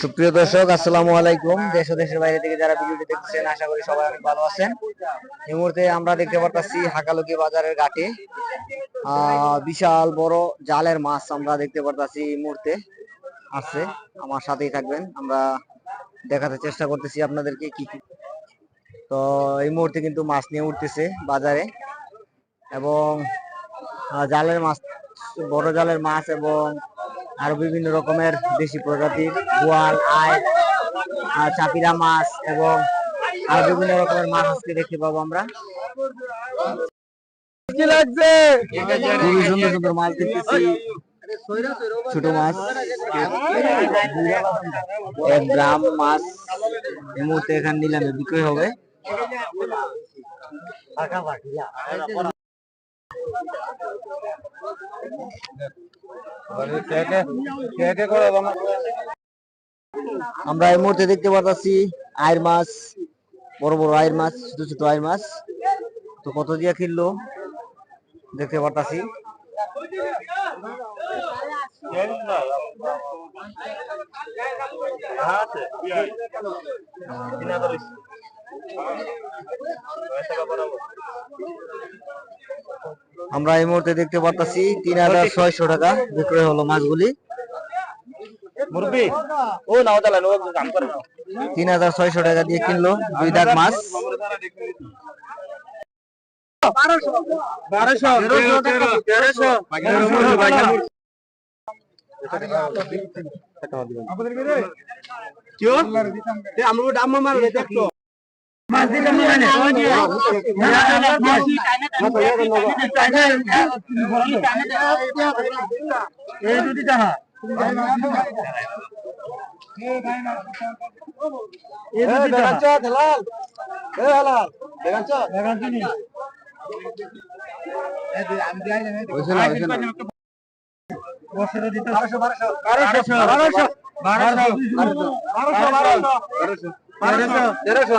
সুপ্রিয় দর্শক, আসসালামু আলাইকুম। দেশ ও দেশের বাইরে থেকে যারা ভিডিওটি দেখছেন আশা করি সবাই অনেক ভালো আছেন। এই মুহূর্তে আমরা দেখতে পারতাছি হাকালুকি বাজারের ঘাটে। বিশাল বড় জালের মাছ আমরা দেখতে পারতাছি এই মুহূর্তে আছে। আমার সাথেই থাকবেন। আমরা দেখাতে চেষ্টা করতেছি আপনাদেরকে কি কি। তো এই মুহূর্তে কিন্তু মাছ নিয়ে উঠতেছে বাজারে। এবং জালের মাছ, বড় জালের মাছ এবং আরও বিভিন্ন রকমের দেশি প্রজাতির গোয়াল আয় আর চাপিরা মাছ এবং আরও বিভিন্ন রকমের মাছ আজকে দেখতে পাবো আমরা। খুবই সুন্দর সুন্দর মাছ দেখতেছি। ছোট মাছ এক গ্রাম মাছ এই মুহূর্তে এখানে নিলামে বিক্রয় হবে। আমরা এই মুহূর্তে দেখতে পাচ্ছি আয়ের মাছ বড় বড় আয়ের মাছ ছোট ছোট আয়ের মাছ। তো কত দিয়া কিনলো দেখতে পারতাছি। আমরা এই মুহূর্তে দেখতে পারতাছি তিন হাজার ছয়শো টাকা বিক্রয় হলো মাছগুলি। মুরবি তিন হাজার ছয়শো টাকা দিয়ে কিনলো দুই দাগ মাছ। আমরা দাম মার দেখতো মাছ দিলে মানে এই দুটি টাকা বারোশো বারোশো বারোশো বারোশো বারোশো বারোশো তেরোশো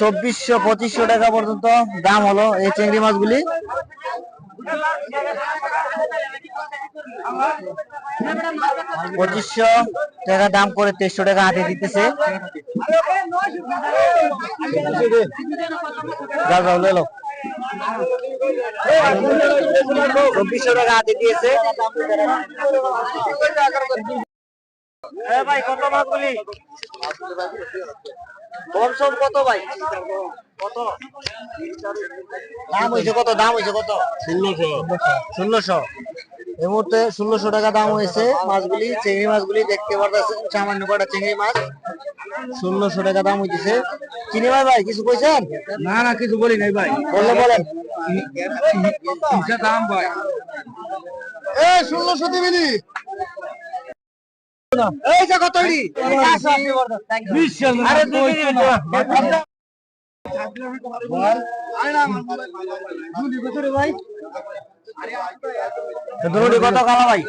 চব্বিশশো পঁচিশশো টাকা পর্যন্ত দাম হলো এই চিংড়ি মাছগুলি। পঁচিশশো টাকা দাম করে তেইশশো টাকা হাতে দিতেছে। চব্বিশশো টাকা হাতে দিয়েছে। ভাই কত মাছগুলি কম সম কত ভাই? কত? দাম হয়েছে কত? দাম হয়েছে কত? ষোলোশো। ষোলোশো। এই মুহূর্তে ষোলোশো টাকা দাম হয়েছে মাছগুলি চিংড়ি মাছগুলি দেখতে পারতেছেন সামান্য কটা চিংড়ি মাছ। ষোলোশো টাকা দাম হইতেছে। চিনি ভাই ভাই কিছু কইছেন? না না কিছু বলি নাই ভাই। বললে বলেন। দাম ভাই? এ ষোলোশো দিবিনি এই যে কত দুটি কত কালা ভাই।